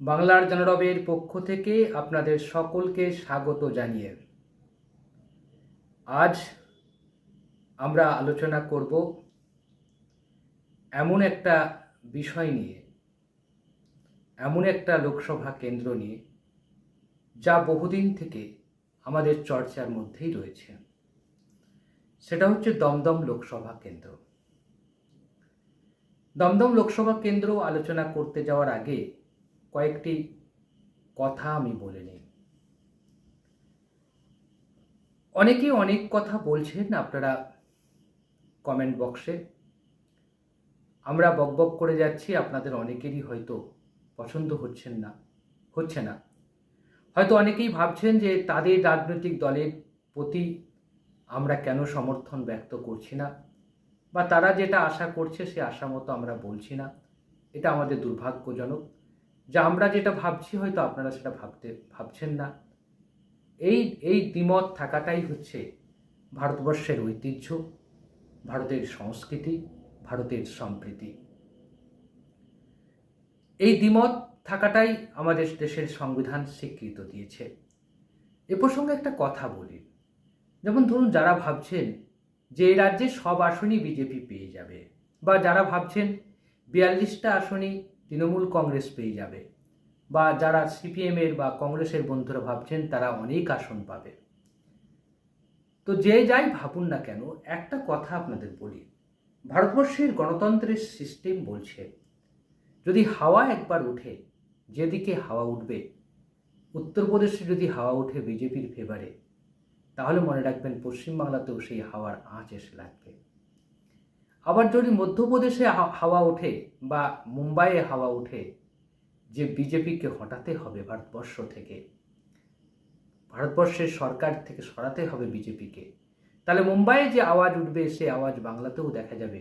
বাংলার জনরবের পক্ষ থেকে আপনাদের সকলকে স্বাগত জানিয়ে। আজ আমরা আলোচনা করব এমন একটা বিষয় নিয়ে, এমন একটা লোকসভা কেন্দ্র নিয়ে, যা বহুদিন থেকে আমাদের চর্চার মধ্যেই রয়েছে। সেটা হচ্ছে দমদম লোকসভা কেন্দ্র। দমদম লোকসভা কেন্দ্র আলোচনা করতে যাওয়ার আগে কয়েকটি কথা আমি বলে নিই। অনেকে অনেক কথা বলছেন, আপনারা কমেন্ট বক্সে আমরা বকবক করে যাচ্ছি, আপনাদের অনেকেরই হয়তো পছন্দ হচ্ছেন না, হচ্ছে না। হয়তো অনেকেই ভাবছেন যে তাদের রাজনৈতিক দলের প্রতি আমরা কেন সমর্থন ব্যক্ত করছি না? বা তারা যেটা আশা করছে, সে আশা মতো আমরা বলছি না। এটা আমাদের দুর্ভাগ্যজনক। যা আমরা যেটা ভাবছি হয়তো আপনারা সেটা ভাবতে, ভাবছেন না। এই এই দ্বিমত থাকাটাই হচ্ছে ভারতবর্ষের ঐতিহ্য, ভারতের সংস্কৃতি, ভারতের সম্প্রীতি। এই দ্বিমত থাকাটাই আমাদের দেশের সংবিধান স্বীকৃত দিয়েছে। এ প্রসঙ্গে একটা কথা বলি। যেমন ধরুন যারা ভাবছেন যে এই রাজ্যে সব আসনই বিজেপি পেয়ে যাবে, বা যারা ভাবছেন বিয়াল্লিশটা আসনই তৃণমূল কংগ্রেস পেয়ে যাবে। বা যারা সিপিএমের বা কংগ্রেসের বন্ধুরা ভাবছেন, তারা অনেক আসন পাবে। তো যে যাই ভাবুন না কেন, একটা কথা আপনাদের বলি। ভারতবর্ষের গণতন্ত্রের সিস্টেম বলছে, যদি হাওয়া একবার উঠে যেদিকে হাওয়া উঠবে, উত্তরপ্রদেশে যদি হাওয়া উঠে বিজেপির ফেভারে তাহলে মনে রাখবেন পশ্চিমবাংলাতেও সেই হাওয়ার আঁচ এসে লাগবে। আবার যদি মধ্যপ্রদেশে হাওয়া ওঠে বা মুম্বাইয়ে হাওয়া ওঠে, যে বিজেপিকে হটাতে হবে ভারতবর্ষ থেকে, ভারতবর্ষের সরকার থেকে সরাতে হবে বিজেপিকে, তাহলে মুম্বাইয়ে যে আওয়াজ উঠবে, সে আওয়াজ বাংলাতেও দেখা যাবে,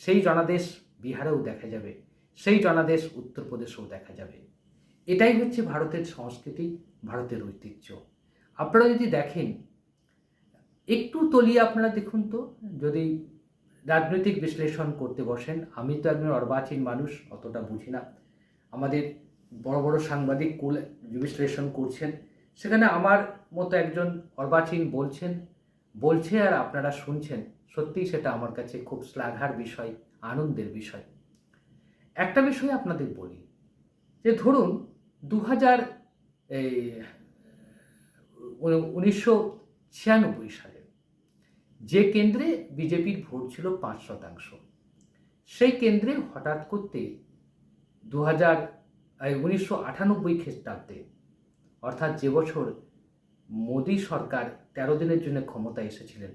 সেই জনাদেশ বিহারেও দেখা যাবে, সেই জনাদেশ উত্তরপ্রদেশেও দেখা যাবে। এটাই হচ্ছে ভারতের সংস্কৃতি, ভারতের ঐতিহ্য। আপনারা যদি দেখেন, একটু তলিয়ে আপনারা দেখুন তো, যদি রাজনৈতিক বিশ্লেষণ করতে বসেন। আমি তো একজন অর্বাচীন মানুষ, অতটা বুঝি না। আমাদের বড় বড় সাংবাদিক কুল বিশ্লেষণ করছেন। সেখানে আমার মতো একজন অর্বাচীন বলছেন, বলছে আর আপনারা শুনছেন। সত্যিই সেটা আমার কাছে খুব শ্লাঘার বিষয়, আনন্দের বিষয়। একটা বিষয় আপনাদের বলি, যে ধরুন দু হাজার উনিশশো ছিয়ানব্বই সালে যে কেন্দ্রে বিজেপির ভোট ছিল পাঁচ শতাংশ, সেই কেন্দ্রে হঠাৎ করতে দু হাজার উনিশশো আটানব্বই খ্রিস্টাব্দে, অর্থাৎ যে বছর মোদী সরকার তেরো দিনের জন্য ক্ষমতায় এসেছিলেন,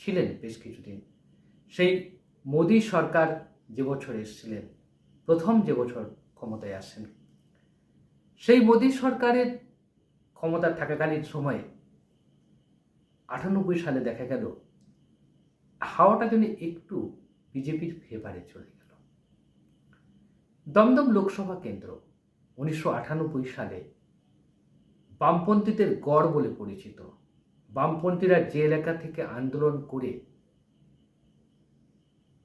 ছিলেন বেশ কিছুদিন, সেই মোদী সরকার যে বছর এসেছিলেন, প্রথম যে বছর ক্ষমতায় আসেন, সেই মোদী সরকারের ক্ষমতা থাকাকালীন সময়ে আটানব্বই সালে দেখা গেল হাওয়াটা যেন একটু বিজেপির ফেভারে চলে গেল। দমদম লোকসভা কেন্দ্র উনিশশো আটানব্বই সালে বামপন্থীদের গড় বলে পরিচিত। বামপন্থীরা যে এলাকা থেকে আন্দোলন করে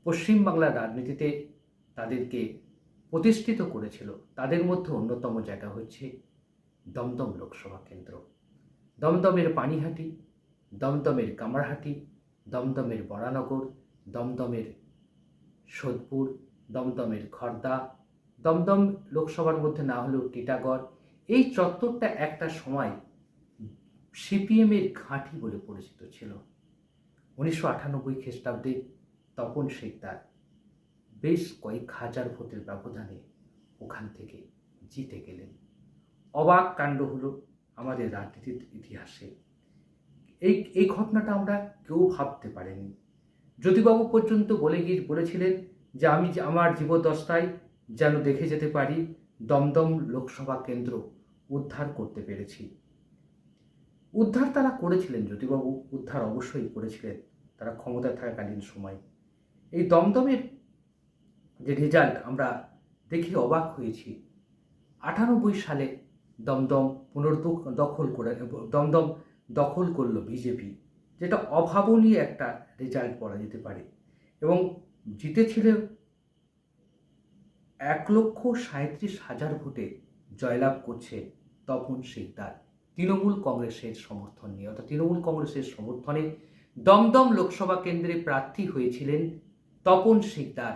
পশ্চিমবাংলার রাজনীতিতে তাদেরকে প্রতিষ্ঠিত করেছিল, তাদের মধ্যে অন্যতম জায়গা হচ্ছে দমদম লোকসভা কেন্দ্র। দমদমের পানিহাটি, দমদমের কামারহাটি দমদমের বরানগর, দমদমের সোদপুর, দমদমের খর্দা, দমদম লোকসভার মধ্যে না হলেও টিটাগড়। এই চত্বরটা একটা সময় সিপিএমের ঘাঁটি বলে পরিচিত ছিল। উনিশশো আটানব্বই খ্রিস্টাব্দে তপন শেখ তার বেশ কয়েক হাজার ভোটের ব্যবধানে ওখান থেকে জিতে গেলেন। অবাক কাণ্ড হলো আমাদের রাজনীতির ইতিহাসে। এই এই ঘটনাটা আমরা কেউ ভাবতে পারিনি। জ্যোতিবাবু পর্যন্ত বলে গিয়ে বলেছিলেন যে আমি আমার জীবদশায় যেন দেখে যেতে পারি দমদম লোকসভা কেন্দ্র উদ্ধার করতে পেরেছি। উদ্ধার তারা করেছিলেন জ্যোতিবাবু, উদ্ধার অবশ্যই করেছিলেন, তারা ক্ষমতায় থাকাকালীন সময়। এই দমদমের যে রেজাল্ট আমরা দেখে অবাক হয়েছি। আটানব্বই সালে দমদম পুনর্দখল করে, দমদম দখল করল বিজেপি, যেটা অভাবনীয় একটা রেজাল্ট বলা যেতে পারে। এবং জিতেছিল এক লক্ষ সাঁত্রিশ হাজার ভোটে জয়লাভ করছে তপন শিকদার তৃণমূল কংগ্রেসের সমর্থন নিয়ে। অর্থাৎ তৃণমূল কংগ্রেসের সমর্থনে দমদম লোকসভা কেন্দ্রে প্রার্থী হয়েছিলেন তপন শিকদার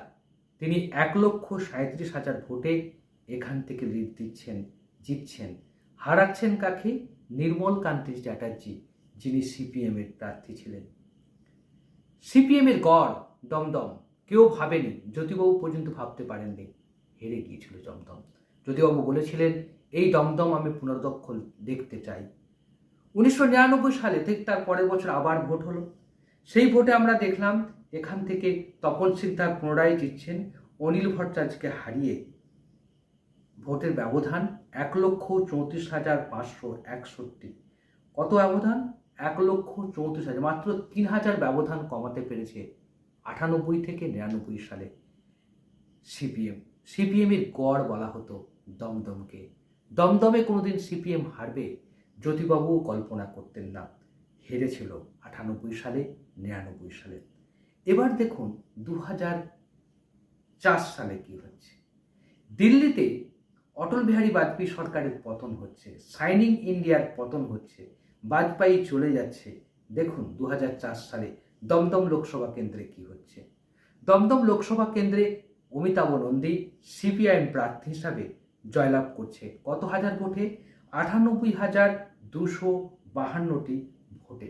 তিনি এক লক্ষ সাঁত্রিশ হাজার ভোটে এখান থেকে লিড দিচ্ছেন, জিতছেন। হারাচ্ছেন কাকে? নির্মল কান্তি চ্যাটার্জি, যিনি সিপিএমের প্রার্থী ছিলেন। সিপিএমের গড় দমদম। কেউ ভাবেনি, জ্যোতিবাবু পর্যন্ত ভাবতে পারেননি। হেরে গিয়েছিল দমদম। জ্যোতিবাবু বলেছিলেন, এই দমদম আমি পুনর্দখল দেখতে চাই। উনিশশো নিরানব্বই সালে ঠিক তার পরের বছর আবার ভোট হলো। সেই ভোটে আমরা দেখলাম, এখান থেকে তপন সিকদার পুনরায় জিতছেন। অনিল ভট্টাচার্যকে হারিয়ে ভোটের ব্যবধান এক লক্ষ চৌত্রিশ হাজার পাঁচশো একষট্টি। কত ব্যবধান? এক লক্ষ চৌত্রিশ হাজার, মাত্র তিন হাজার ব্যবধান কমাতে পেরেছে আটানব্বই থেকে নিরানব্বই সালে। সিপিএম, সিপিএমের গড় বলা হতো দমদমকে। দমদমে কোনোদিন সিপিএম হারবে জ্যোতিবাবুও কল্পনা করতেন না। হেরেছিল আটানব্বই সালে, নিরানব্বই সালে। এবার দেখুন দু হাজার চার সালে কি হচ্ছে। দিল্লিতে অটল বিহারী বাজপেয়ী সরকারের পতন হচ্ছে শাইনিং ইন্ডিয়ার পতন হচ্ছে, বাজপেয়ী চলে যাচ্ছে। দেখুন দু হাজার চার সালে দমদম লোকসভা কেন্দ্রে কি হচ্ছে। দমদম লোকসভা কেন্দ্রে অমিতাভ নন্দী, সিপিআইএম প্রার্থী হিসাবে জয়লাভ করছে। কত হাজার ভোটে? আটানব্বই হাজার দুশো বাহান্নটি ভোটে।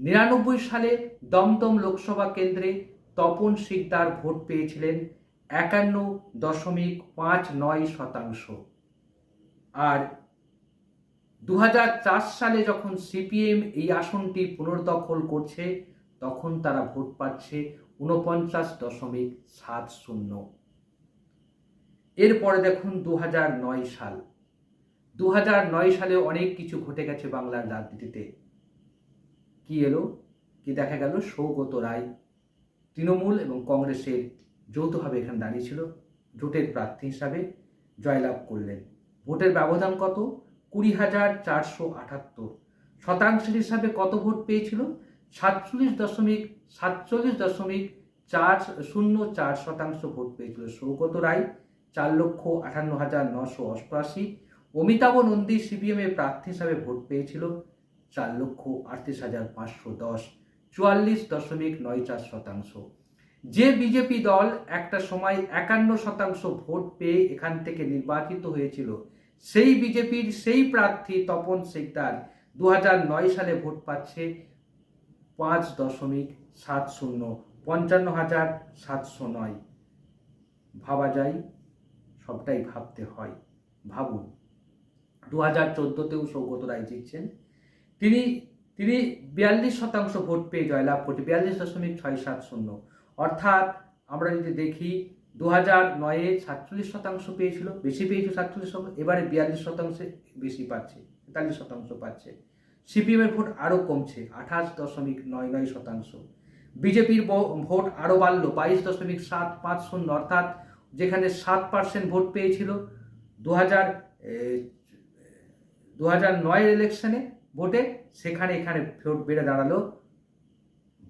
নিরানব্বই সালে দমদম লোকসভা কেন্দ্রে তপন শিকদার ভোট পেয়েছিলেন। একান্ন দশমিক পাঁচ নয় শতাংশ। আর দু হাজার চার সালে যখন সিপিএম এই আসনটি পুনর্দখল করছে, তখন তারা ভোট পাচ্ছে উনপঞ্চাশ দশমিক সাত শূন্য। এরপরে দেখুন দু নয় সাল। দু নয় সালে অনেক কিছু ঘটে গেছে বাংলার রাজনীতিতে। কি এলো? কি দেখা গেল? সৌগত রায়, তৃণমূল এবং কংগ্রেসের যৌথভাবে এখানে দাঁড়িয়েছিল জোটের প্রার্থী হিসাবে জয়লাভ করলেন। ভোটের ব্যবধান কত? কুড়ি হাজার চারশো আটাত্তর। শতাংশের হিসাবে কত ভোট পেয়েছিল? সাতচল্লিশ দশমিক সাতচল্লিশ দশমিক চার শূন্য চার শতাংশ ভোট পেয়েছিল। সৌগত রায়, চার লক্ষ আটান্ন হাজার নশো অষ্টআশি। অমিতাভ নন্দী সিপিএমের প্রার্থী হিসাবে ভোট পেয়েছিল চার লক্ষ আটত্রিশ হাজার পাঁচশো দশ। চুয়াল্লিশ দশমিক নয় চার শতাংশ। যে বিজেপি দল একটা সময় একান্ন শতাংশ ভোট পেয়ে এখান থেকে নির্বাচিত হয়েছিল, সেই বিজেপির সেই প্রার্থী তপন সিকদার দু সালে ভোট পাচ্ছে পাঁচ দশমিক সাত শূন্য, পঞ্চান্ন হাজার সাতশো নয়। ভাবা যায়, সবটাই ভাবতে হয়। ভাবুন দু হাজার চোদ্দোতেও সৌগত রায় জিতছেন। তিনি তিনি বিয়াল্লিশ শতাংশ ভোট পেয়ে জয়লাভ করছে, বিয়াল্লিশ দশমিক ছয় সাত শূন্য। অর্থাৎ আমরা যদি দেখি দু হাজার নয়ে সাতচল্লিশ শতাংশ পেয়েছিল, বেশি পেয়েছিল সাতচল্লিশ শতাংশ, এবারে বিয়াল্লিশ শতাংশে বেশি পাচ্ছে, তেতাল্লিশ শতাংশ পাচ্ছে। সিপিএমের ভোট আরও কমছে, আঠাশ দশমিক নয় নয় শতাংশ। বিজেপির ভোট আরও বাড়লো, বাইশ দশমিক সাত পাঁচ শূন্য, অর্থাৎ যেখানে সাত পার্সেন্ট ভোট পেয়েছিল দু হাজার দু হাজার নয়ের ইলেকশনে ভোটে, সেখানে এখানে ভোট বেড়ে দাঁড়াল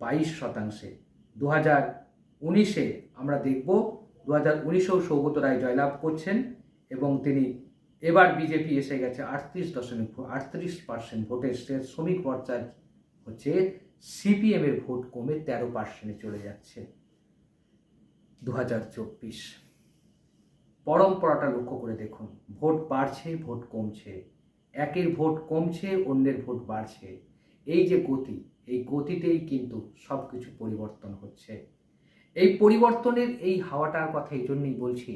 বাইশ শতাংশে। দু হাজার উনিশে আমরা দেখব দু হাজার উনিশেও সৌগত রায় জয়লাভ করছেন এবং তিনি এবার বিজেপি এসে গেছে আটত্রিশ দশমিক আটত্রিশ পার্সেন্ট ভোটের সে শ্রমিক মোর্চার হচ্ছে সিপিএম এর ভোট কমে তেরো পার্সেন্টে চলে যাচ্ছে দু হাজার চব্বিশ। পরম্পরাটা লক্ষ্য করে দেখুন। ভোট বাড়ছে, ভোট কমছে। একের ভোট কমছে, অন্যের ভোট বাড়ছে। এই যে গতি, এই গতিতেই কিন্তু সব কিছু পরিবর্তন হচ্ছে। এই পরিবর্তনের এই হাওয়াটার কথা এই জন্যই বলছি।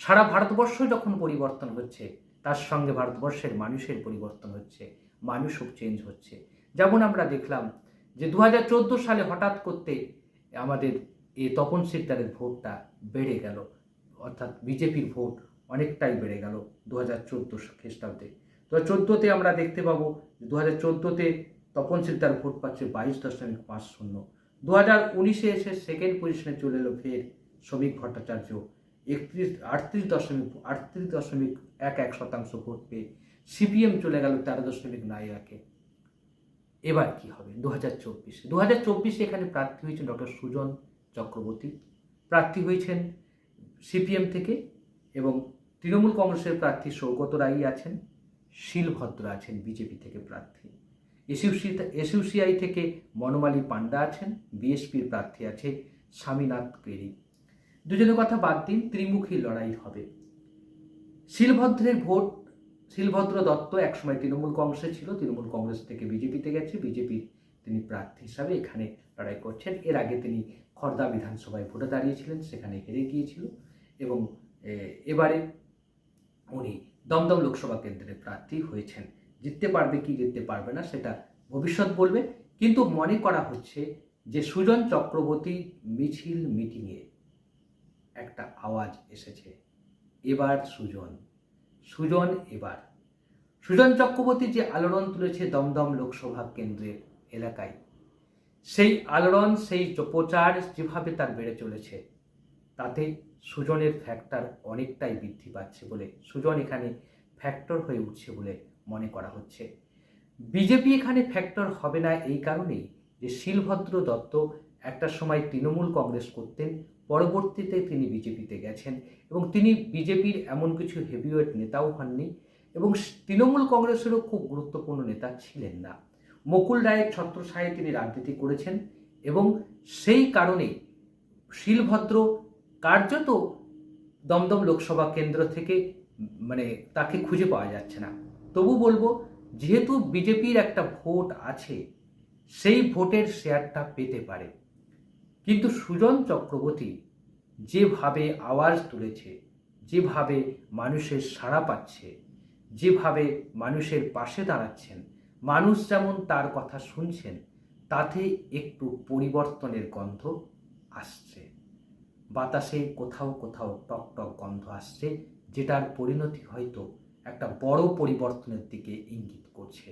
সারা ভারতবর্ষ যখন পরিবর্তন হচ্ছে, তার সঙ্গে ভারতবর্ষের মানুষের পরিবর্তন হচ্ছে মানুষও চেঞ্জ হচ্ছে। যেমন আমরা দেখলাম যে দু হাজার চোদ্দ সালে হঠাৎ করতে আমাদের এই তপন সিকদারের ভোটটা বেড়ে গেল। অর্থাৎ বিজেপির ভোট অনেকটাই বেড়ে গেল দু হাজার চোদ্দ খ্রিস্টাব্দে। দু হাজার আমরা দেখতে পাবো দু হাজার চোদ্দোতে তপন সিকদার ভোট পাচ্ছে বাইশ দশমিক পাঁচ শূন্য। দু উনিশে এসে সেকেন্ড পজিশনে চলে এলো ফের শ্রমিক ভট্টাচার্য। একত্রিশ, আটত্রিশ দশমিক আটত্রিশ দশমিক এক এক শতাংশ ভোট পেয়ে সিপিএম চলে গেল তেরো দশমিক নয় একে। এবার কি হবে দু হাজার চব্বিশে? দু হাজার চব্বিশে এখানে প্রার্থী হয়েছেন ডক্টর সুজন চক্রবর্তী। প্রার্থী হয়েছেন সিপিএম থেকে এবং তৃণমূল কংগ্রেসের প্রার্থী সৌগত রায় আছেন। শিলভদ্র আছেন বিজেপি থেকে প্রার্থী। এসইউসি এসইউসিআই থেকে বনমালী পান্ডা আছেন বিএসপির প্রার্থী আছে স্বামীনাথ কেরি দুজনের কথা বাদ দিন, ত্রিমুখী লড়াই হবে। শিলভদ্রের ভোট, শিলভদ্র দত্ত একসময় তৃণমূল কংগ্রেসে ছিল, তৃণমূল কংগ্রেস থেকে বিজেপিতে গেছে, বিজেপির তিনি প্রার্থী হিসাবে এখানে লড়াই করছেন। এর আগে তিনি খর্দা বিধানসভায় ভোটে দাঁড়িয়েছিলেন, সেখানে হেরে গিয়েছিল এবং এবারে উনি দমদম লোকসভা কেন্দ্রের প্রার্থী হয়েছেন। জিততে পারবে কি জিততে পারবে না সেটা ভবিষ্যৎ বলবে। কিন্তু মনে করা হচ্ছে যে সুজন চক্রবর্তী মিছিল মিটিংয়ে একটা আওয়াজ এসেছে। এবার সুজন সুজন এবার। সুজন চক্রবর্তী যে আলোড়ন তুলেছে দমদম লোকসভা কেন্দ্রের এলাকায়, সেই আলোড়ন, সেই প্রচার যেভাবে তার বেড়ে চলেছে, তাতে সুজনের ফ্যাক্টর অনেকটাই বৃদ্ধি পাচ্ছে বলে, সুজন এখানে ফ্যাক্টর হয়ে উঠছে বলে মনে করা হচ্ছে। বিজেপি এখানে ফ্যাক্টর হবে না এই কারণেই যে শিলভদ্র দত্ত একটা সময় তৃণমূল কংগ্রেস করতেন, পরবর্তীতে তিনি বিজেপিতে গেছেন এবং তিনি বিজেপির এমন কিছু হেভিওয়েট নেতাও হননি এবং তৃণমূল কংগ্রেসেরও খুব গুরুত্বপূর্ণ নেতা ছিলেন না। মুকুল রায়ের ছত্রছায়ে তিনি রাজনীতি করেছেন এবং সেই কারণে শিলভদ্র কার্যত দমদম লোকসভা কেন্দ্র থেকে মানে তাকে খুঁজে পাওয়া যাচ্ছে না। তবু বলব, যেহেতু বিজেপির একটা ভোট আছে, সেই ভোটের শেয়ারটা পেতে পারে। কিন্তু সুজন চক্রবর্তী যেভাবে আওয়াজ তুলেছে, যেভাবে মানুষের সাড়া পাচ্ছে, যেভাবে মানুষের পাশে দাঁড়াচ্ছেন, মানুষ যেমন তার কথা শুনছেন, তাতে একটু পরিবর্তনের গন্ধ আসছে। বাতাসে কোথাও কোথাও টক টক গন্ধ আসছে, যেটার পরিণতি হয়তো একটা বড় পরিবর্তনের দিকে ইঙ্গিত করছে।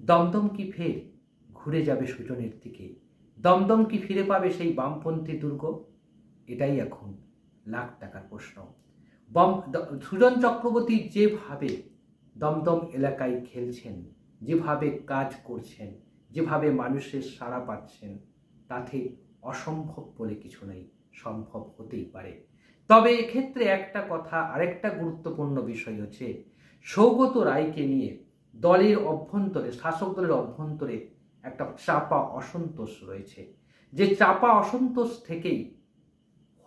দমদম কি ফের ঘুরে যাবে সুজনের দিকে? দমদম কি ফিরে পাবে সেই বামপন্থী দুর্গ? এটাই এখন লাখ টাকার প্রশ্ন। বম সুজন চক্রবর্তী যেভাবে দমদম এলাকায় খেলছেন, যেভাবে কাজ করছেন, যেভাবে মানুষের সাড়া পাচ্ছেন, তাতে অসম্ভব বলে কিছু নেই, সম্ভব হতেই পারে। তবে এক্ষেত্রে একটা কথা, আরেকটা গুরুত্বপূর্ণ বিষয় হচ্ছে সৌগত রায়কে নিয়ে দলের অভ্যন্তরে, শাসক দলের অভ্যন্তরে একটা চাপা অসন্তোষ রয়েছে। যে চাপা অসন্তোষ থেকেই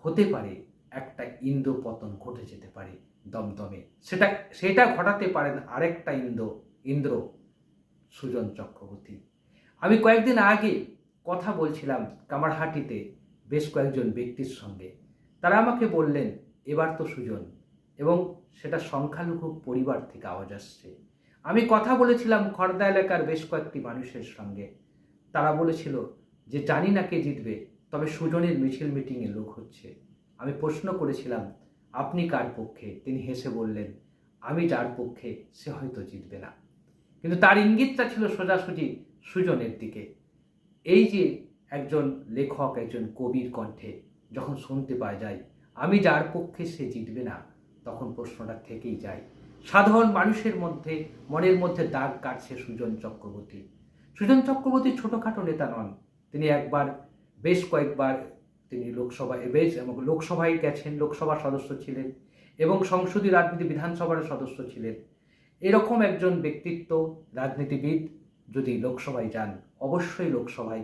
হতে পারে একটা ইন্দ্র পতন ঘটে যেতে পারে দমদমে। সেটা সেটা ঘটাতে পারেন আরেকটা ইন্দ্র ইন্দ্র সুজন চক্রবর্তী। আমি কয়েকদিন আগে কথা বলছিলাম কামারহাটিতে বেশ কয়েকজন ব্যক্তির সঙ্গে। তারা আমাকে বললেন, এবার তো সুজন এবং সেটা সংখ্যালঘু পরিবার থেকে আওয়াজ আসছে। আমি কথা বলেছিলাম খর্দা এলাকার বেশ কয়েকটি মানুষের সঙ্গে। তারা বলেছিল যে, জানি না কে জিতবে, তবে সুজনের মিছিল মিটিংয়ে লোক হচ্ছে। আমি প্রশ্ন করেছিলাম, আপনি কার পক্ষে? তিনি হেসে বললেন, আমি যার পক্ষে, সে হয়তো জিতবে না। কিন্তু তার ইঙ্গিতটা ছিল সোজাসুজি সুজনের দিকে। এই যে একজন লেখক, একজন কবির কণ্ঠে যখন শুনতে পাওয়া যায়, আমি যার পক্ষে, সে জিতবে না। তখন প্রশ্নটা থেকেই যায়। সাধারণ মানুষের মধ্যে, মনের মধ্যে দাগ কাটছে সুজন চক্রবর্তী। সুজন চক্রবর্তী ছোটোখাটো নেতা নন। তিনি একবার, বেশ কয়েকবার তিনি লোকসভায়, বেশ এবং লোকসভায় গেছেন, লোকসভার সদস্য ছিলেন এবং সংসদীয় রাজনীতি বিধানসভার সদস্য ছিলেন। এরকম একজন ব্যক্তিত্ব, রাজনীতিবিদ যদি লোকসভায় যান, অবশ্যই লোকসভায়,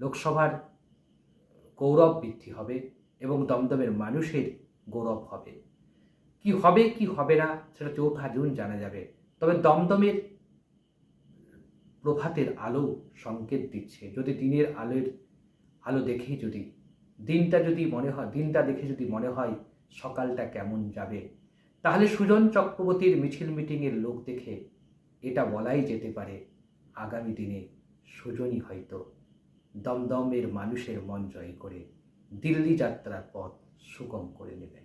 লোকসভার গৌরব বৃদ্ধি হবে এবং দমদমের মানুষের গৌরব হবে। কি হবে কি হবে না, সেটা চৌঠা জুন জানা যাবে। তবে দমদমের প্রভাতের আলো সংকেত দিচ্ছে। যদি দিনের আলোর আলো দেখেই যদি, দিনটা যদি মনে হয়, দিনটা দেখে যদি মনে হয় সকালটা কেমন যাবে, তাহলে সুজন চক্রবর্তীর মিছিল মিটিংয়ের লোক দেখে এটা বলাই যেতে পারে, আগামী দিনে সুজনই হয়তো দমদমের মানুষের মন জয় করে দিল্লি যাত্রার পথ সুগম করে নেবে।